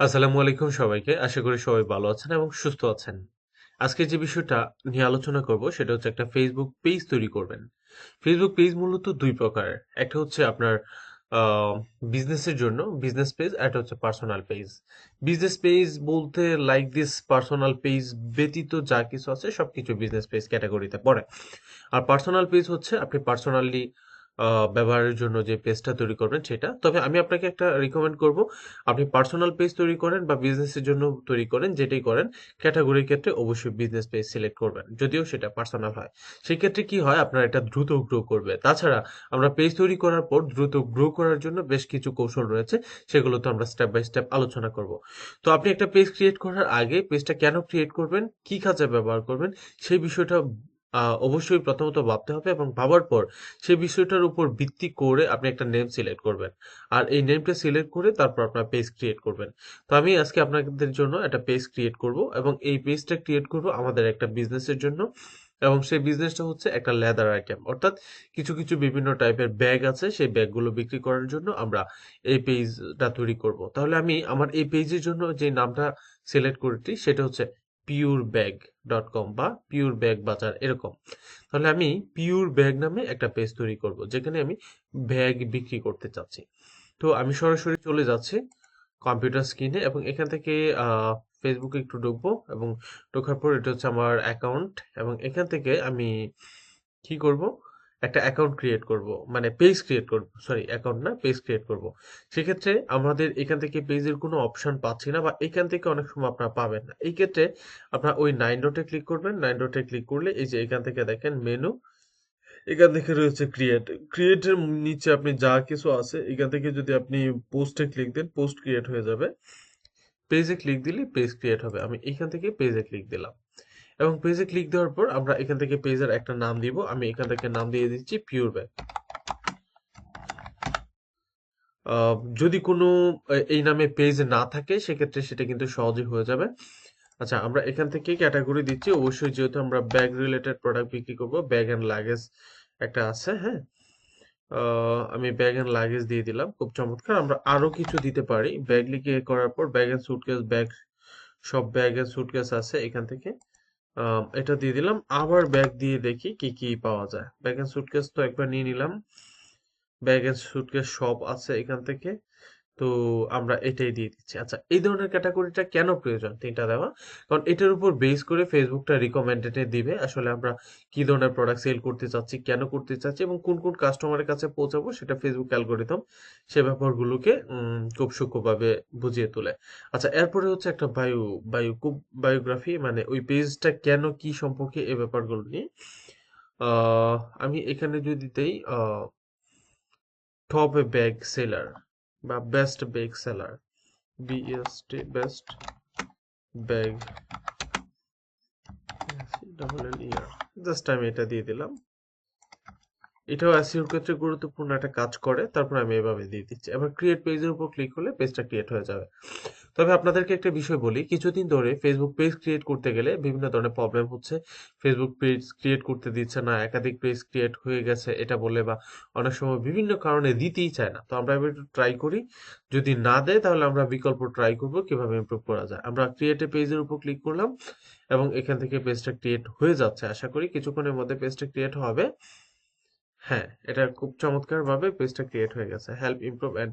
আসসালামু আলাইকুম সবাইকে। আশা করি সবাই ভালো আছেন এবং সুস্থ আছেন। আজকে যে বিষয়টা নিয়ে আলোচনা করব সেটা হচ্ছে একটা ফেসবুক পেজ তৈরি করবেন। ফেসবুক পেজ মূলত দুই প্রকারের একটা হচ্ছে আপনার বিজনেসের জন্য বিজনেস পেজ একটা হচ্ছে পার্সোনাল পেজ বিজনেস পেজ বলতে লাইক দিস পার্সোনাল পেজ ব্যতীত যা কিছু আছে সবকিছু বিজনেস পেজ ক্যাটাগরিতে পড়ে। আর পার্সোনাল পেজ হচ্ছে আপনি পার্সোনালি ব্যবহারের জন্য যে পেজটা তৈরি করবেন সেটা। তবে আমি আপনাকে একটা রিকমেন্ড করব। আপনি পার্সোনাল পেজ তৈরি করেন বা বিজনেসের জন্য তৈরি করেন, যেটাই করেন ক্যাটাগরির ক্ষেত্রে অবশ্যই বিজনেস পেজ সিলেক্ট করবেন, যদিও সেটা পার্সোনাল হয়। সেই ক্ষেত্রে কি হয়, আপনার এটা দ্রুত গ্রো করবে। তাছাড়া আমরা পেজ তৈরি করার পর দ্রুত গ্রো করার জন্য বেশ কিছু কৌশল রয়েছে, সেগুলো তো আমরা স্টেপ বাই স্টেপ আলোচনা করব। তো আপনি একটা পেজ ক্রিয়েট করার আগে পেজটা কেন ক্রিয়েট করবেন, কি কাজে ব্যবহার করবেন, সেই বিষয়টা অবশ্যই প্রথমত ভাবতে হবে এবং ভাবার পর সেই বিষয়টার উপর ভিত্তি করে আপনি একটা নেম সিলেক্ট করবেন। আর এই নেমটা সিলেক্ট করে তারপর আপনার পেজ ক্রিয়েট করবেন। তো আমি আজকে আপনাদের জন্য একটা পেজ ক্রিয়েট করব এবং এই পেজটা ক্রিয়েট করব আমাদের একটা বিজনেসের জন্য। এবং সেই বিজনেসটা হচ্ছে একটা লেদার আইটেম অর্থাৎ কিছু কিছু বিভিন্ন টাইপের ব্যাগ আছে, সেই ব্যাগগুলো বিক্রি করার জন্য আমরা এই পেজটা তৈরি করব। তাহলে আমি আমার এই পেজের জন্য যে নামটা সিলেক্ট করেছি, সেটা হচ্ছে পিওর ব্যাগ ডট কম বা পিওর ব্যাগ বাজার এরকম। তাহলে আমি পিওর ব্যাগ নামে একটা পেজ তৈরি করব, যেখানে আমি ব্যাগ বিক্রি করতে চাচ্ছি। তো আমি সরাসরি চলে যাচ্ছি কম্পিউটার স্ক্রিনে এবং এখান থেকে ফেসবুকে একটু ঢুকবো এবং ঢোকার পর এটা হচ্ছে আমার অ্যাকাউন্ট এবং এখান থেকে আমি কি করব? একটা অ্যাকাউন্ট ক্রিয়েট করব। মানে পেজ ক্রিয়েট করব সরি অ্যাকাউন্ট না পেজ ক্রিয়েট করব। সেক্ষেত্রে আমাদের এখান থেকে পেজের কোনো অপশন পাচ্ছি না বা এখান থেকে অনেক সময় আপনারা পাবেন না। এই ক্ষেত্রে আপনার ওই নাইন ডটে ক্লিক করবেন। নাইন ডটে ক্লিক করলে এই যে এখান থেকে দেখেন মেনু এখান থেকে রয়েছে ক্রিয়েট ক্রিয়েটের নিচে আপনি যা কিছু আছে, এখান থেকে যদি আপনি পোস্টে ক্লিক দেন পোস্ট ক্রিয়েট হয়ে যাবে। পেজে ক্লিক দিলে পেজ ক্রিয়েট হবে। আমি এখান থেকে পেজে ক্লিক দিলাম। এবং পেজে ক্লিক দেওয়ার পর আমরা এখান থেকে পেজের একটা নাম দিব। আমি এখান থেকে নাম দিয়ে দিচ্ছি পিওর ব্যাগ যদি কোনো এই নামে পেজ না থাকে, সেক্ষেত্রে সেটা কিন্তু সহজে হয়ে যাবে। আচ্ছা আমরা এখান থেকে ক্যাটাগরি দিচ্ছি। অবশ্যই যেহেতু আমরা ব্যাগ রিলেটেড প্রোডাক্ট বিক্রি করব ব্যাগ অ্যান্ড লাগেজ একটা আছে হ্যাঁ? আমি ব্যাগ অ্যান্ড লাগেজ দিয়ে দিলাম, খুব চমৎকার। আমরা আরও কিছু দিতে পারি। ব্যাগ লিখে করার পর ব্যাগ অ্যান্ড সুটকেস ব্যাগ সব ব্যাগ অ্যান্ড সুটকেস আছে এখান থেকে। এটা দিয়ে দিলাম। আবার ব্যাগ দিয়ে দেখি কি কি পাওয়া যায়। ব্যাগ এন্ড সুটকেস তো একবার নিয়ে নিলাম। ব্যাগ এন্ড সুটকেস সব আছে এখান থেকে। তো আমরা এটাই দিয়ে দিচ্ছি। আচ্ছা এই ধরনের ক্যাটাগরিটা কেন প্রয়োজন? তিনটা দেওয়া। কারণ এটার উপর বেস করে ফেসবুকটা রিকমেন্ডেড দিবে, আসলে আমরা কি ধরনের প্রোডাক্ট সেল করতে চাচ্ছি, কেন করতে চাচ্ছি এবং কোন কোন কাস্টমারের কাছে পৌঁছাবো সেটা ফেসবুক অ্যালগোরিদম সে ব্যাপারগুলোকে খুব সূক্ষ্মভাবে বুঝিয়ে তোলে। আচ্ছা এরপরে হচ্ছে একটা বায়ো বায়ো বায়োগ্রাফি মানে ওই পেজটা কেন কি সম্পর্কে এ ব্যাপারগুলো নিয়ে। আমি এখানে যদি দেই টপ ব্যাগ সেলার বা best bag seller BST best bag double L year just আমি এটা দিয়ে দিলাম। এটাও এসইওর ক্ষেত্রে গুরুত্বপূর্ণ একটা কাজ করে, তারপর আমি এভাবে দিয়ে দিচ্ছি। এবার ক্রিয়েট পেজের উপর ক্লিক করলে পেজটা ক্রিয়েট হয়ে যাবে। তবে আপনাদেরকে একটা বিষয় বলি, কিছুদিন ধরে ফেসবুক পেজ ক্রিয়েট করতে গেলে বিভিন্ন ধরনের প্রবলেম হচ্ছে। ফেসবুক পেজ ক্রিয়েট করতে দিচ্ছে না, একাধিক পেজ ক্রিয়েট হয়ে গেছে, এটা বলে বা অনেক সময় বিভিন্ন কারণে দিতেই চায় না। তো আমরা এবার একটু ট্রাই করি। যদি না দেয়, তাহলে আমরা বিকল্প ট্রাই করব কীভাবে ইমপ্রুভ করা যায়। আমরা ক্রিয়েট পেজের উপর ক্লিক করলাম এবং এখান থেকে পেজটা ক্রিয়েট হয়ে যাচ্ছে। আশা করি কিছুক্ষণের মধ্যে পেজটা ক্রিয়েট হবে। হ্যাঁ এটা খুব চমৎকার ভাবে পেজটা ক্রিয়েট হয়ে গেছে। হেল্প ইমপ্রুভ এন্ড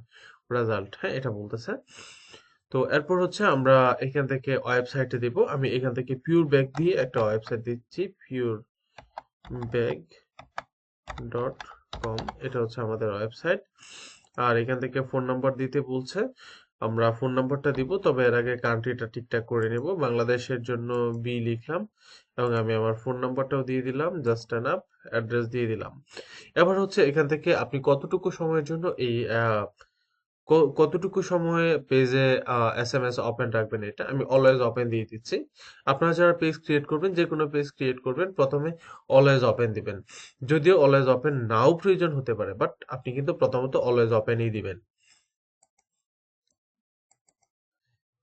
রেজাল্ট হ্যাঁ এটা বলতেছে। তো এরপর হচ্ছে আমরা এখান থেকে ওয়েবসাইটে দিব। আমি এখান থেকে পিওর ব্যাগ দিয়ে একটা ওয়েবসাইট দিচ্ছি পিওর ব্যাগ ডট কম এটা হচ্ছে আমাদের ওয়েবসাইট আর এখান থেকে ফোন নাম্বার দিতে বলছে আমরা ফোন নাম্বারটা দিব, তবে এর আগে কান্ট্রিটা ঠিকঠাক করে নেব। বাংলাদেশের জন্য বি লিখলাম এবং আমি আমার ফোন নাম্বারটাও দিয়ে দিলাম জাস্ট অ্যান আপ অ্যাড্রেস দিয়ে দিলাম। এবার হচ্ছে এখান থেকে আপনি কতটুকু সময়ের জন্য এই কতটুকু সময়ে পেজে এস এম এস ওপেন রাখবেন এটা আমি অলওয়েজ ওপেন দিয়ে দিচ্ছি। আপনারা যারা পেজ ক্রিয়েট করবেন, যে কোনো পেজ ক্রিয়েট করবেন, প্রথমে অলওয়েজ ওপেন দিবেন। যদিও অলওয়েজ ওপেন নাও প্রয়োজন হতে পারে বাট আপনি কিন্তু প্রথমত অলওয়েজ ওপেনই দিবেন।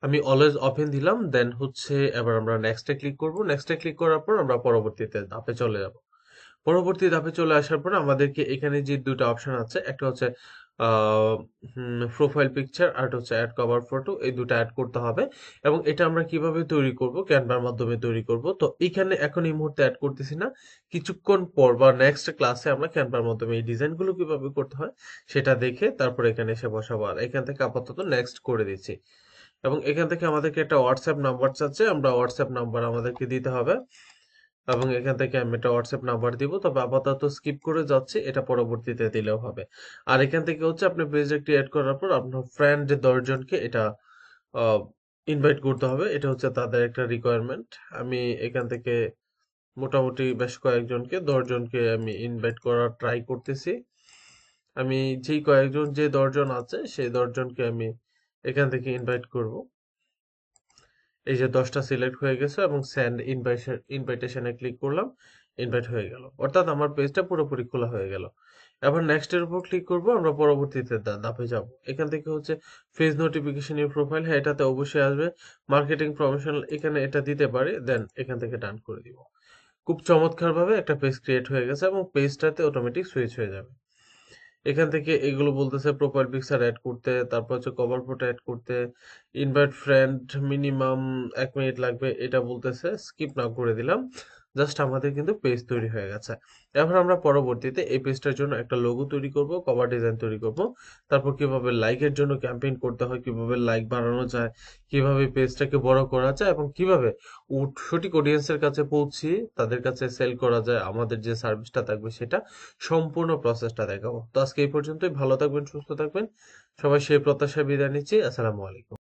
আমি অলওয়েজ ওপেন দিলাম দেন হচ্ছে এবার আমরা নেক্সটে ক্লিক করব। নেক্সটে ক্লিক করার পর আমরা পরবর্তীতে ধাপে চলে যাব। পরবর্তী ধাপে চলে আসার পর আমাদেরকে এখানে যে দুটো অপশন আছে, একটা হচ্ছে প্রোফাইল পিকচার আর হচ্ছে অ্যাড কভার ফটো এই দুটো অ্যাড করতে হবে। এবং এটা আমরা কীভাবে তৈরি করব ক্যানভার মাধ্যমে তৈরি করব। তো এখানে এখন এই মুহূর্তে অ্যাড করতেছি না। কিছুক্ষণ পর বা নেক্সট ক্লাসে আমরা ক্যানভার মাধ্যমে এই ডিজাইনগুলো কীভাবে করতে হয়, সেটা দেখে তারপর এখানে এসে বসাবো। আর এখান থেকে আপাতত নেক্সট করে দিচ্ছি। এবং এখান থেকে আমাদেরকে একটা হোয়াটসঅ্যাপ নাম্বার চাচ্ছে আমরা হোয়াটসঅ্যাপ নাম্বার আমাদেরকে দিতে হবে। এবং এখান থেকে আমি একটা হোয়াটসঅ্যাপ নাম্বার দিব, তবে আপাতত স্কিপ করে যাচ্ছি, এটা পরবর্তীতে দিলেও হবে। আর এখান থেকে হচ্ছে আপনি পেজ একটি অ্যাড করার পর আপনার ফ্রেন্ড দশজনকে এটা ইনভাইট করতে হবে, এটা হচ্ছে তাদের একটা রিকোয়ারমেন্ট আমি এখান থেকে মোটামুটি বেশ কয়েকজনকে, দশজনকে আমি ইনভাইট করার ট্রাই করতেছি। আমি যেই কয়েকজন, যে দশজন আছে, সেই দশজনকে আমি এখান থেকে ইনভাইট করব। এই যে দশটা সিলেক্ট হয়ে গেছে এবং সেন্ড ইনভাইটেশন ইনভাইটেশনে ক্লিক করলাম ইনভাইট হয়ে গেল। অর্থাৎ আমার পেজটা পুরোপুরি খোলা হয়ে গেল। এবার নেক্সটের উপর ক্লিক করব, আমরা পরবর্তীতে ধাপে যাব। এখান থেকে হচ্ছে ফেজ নোটিফিকেশন ইউর প্রোফাইল হ্যাঁ এটাতে অবশ্যই আসবে। মার্কেটিং প্রমোশনাল এখানে এটা দিতে পারি দেন এখান থেকে ডান করে দিব। খুব চমৎকারভাবে একটা পেজ ক্রিয়েট হয়ে গেছে এবং পেজটাতে অটোমেটিক সুইচ হয়ে যাবে। এখান থেকে এগুলো বলতেছে প্রোফাইল পিকচার অ্যাড করতে তারপর হচ্ছে কভার ফটো অ্যাড করতে ইনভাইট ফ্রেন্ড মিনিমাম এক মিনিট লাগবে, এটা বলতেছে স্কিপ না করে দিলাম। জাস্ট আমাদের কিন্তু পেজ তৈরি হয়ে গেছে। এখন আমরা পরবর্তীতে এই পেজটার জন্য একটা লোগো তৈরি করব কভার ডিজাইন তৈরি করব। তারপর কীভাবে লাইকের জন্য ক্যাম্পেইন করতে হয়, কীভাবে লাইক বাড়ানো যায়, কীভাবে পেজটাকে বড় করা যায় এবং কীভাবে সঠিক অডিয়েন্সের কাছে পৌঁছে, তাদের কাছে সেল করা যায়, আমাদের যে সার্ভিসটা থাকবে সেটা সম্পূর্ণ প্রসেসটা দেখাবো। তো আজকে এই পর্যন্তই, ভালো থাকবেন, সুস্থ থাকবেন। সবাই সেই প্রত্যাশায় বিদায় নিচ্ছি। আসসালামু আলাইকুম।